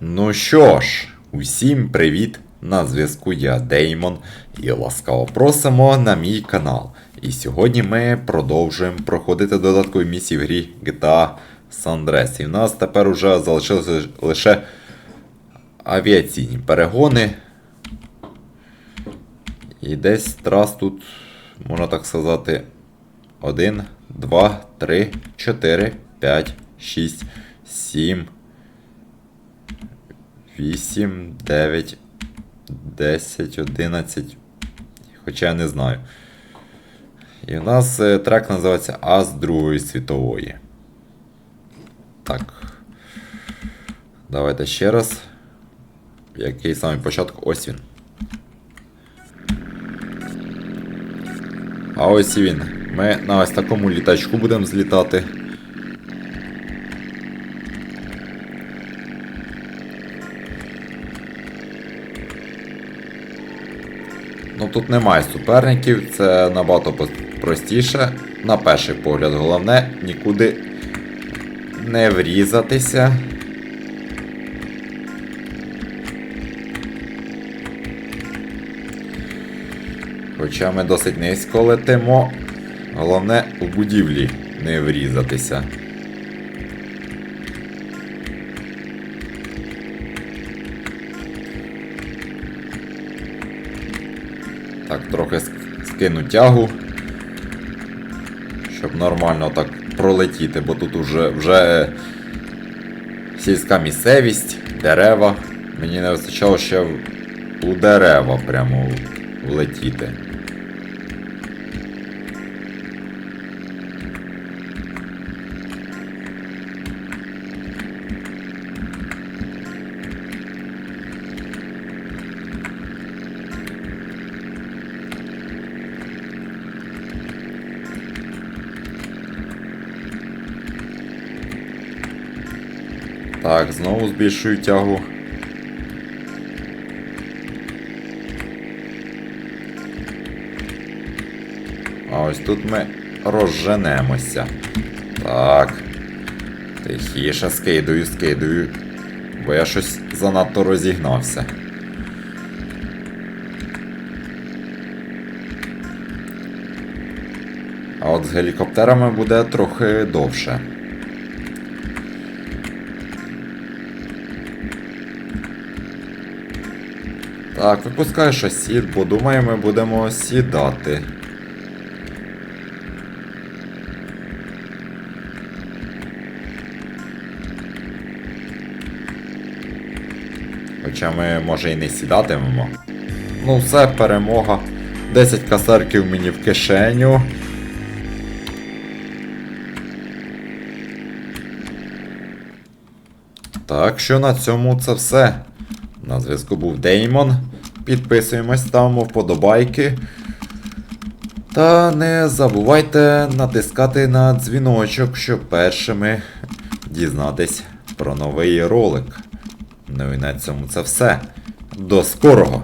Ну що ж, усім привіт! На зв'язку я Деймон і ласкаво просимо на мій канал. І сьогодні ми продовжуємо проходити додаткові місії в грі GTA San Andreas. І в нас тепер уже залишилися лише авіаційні перегони. І десь трас тут, можна так сказати, 1, 2, 3, 4, 5, 6, 7. 8, 9, 10, 11. Хоча я не знаю. І у нас е, трек називається Ас Другої світової. Так. Давайте ще раз. Який самий початок? Ось він. А ось і він. Ми на ось такому літачку будемо злітати. Ну тут немає суперників, це набагато простіше. На перший погляд, головне нікуди не врізатися. Хоча ми досить низько летимо, головне у будівлі не врізатися. Так, трохи скину тягу. Щоб нормально так пролетіти, бо тут уже вже сільська місцевість, дерева. Мені не вистачало ще у дерева прямо влетіти. Так, знову збільшую тягу. А ось тут ми розженемося. Так. Тихіше скидую, скидую. Бо я щось занадто розігнався. А от з гелікоптерами буде трохи довше. Так, випускаю шасі, бо думаю, ми будемо сідати. Хоча ми, може, і не сідатимемо. Ну, все, перемога. 10 касарків мені в кишеню. Так що на цьому це все. На зв'язку був Деймон. Підписуємось, ставимо вподобайки. Та не забувайте натискати на дзвіночок, щоб першими дізнатись про новий ролик. Ну і на цьому це все. До скорого!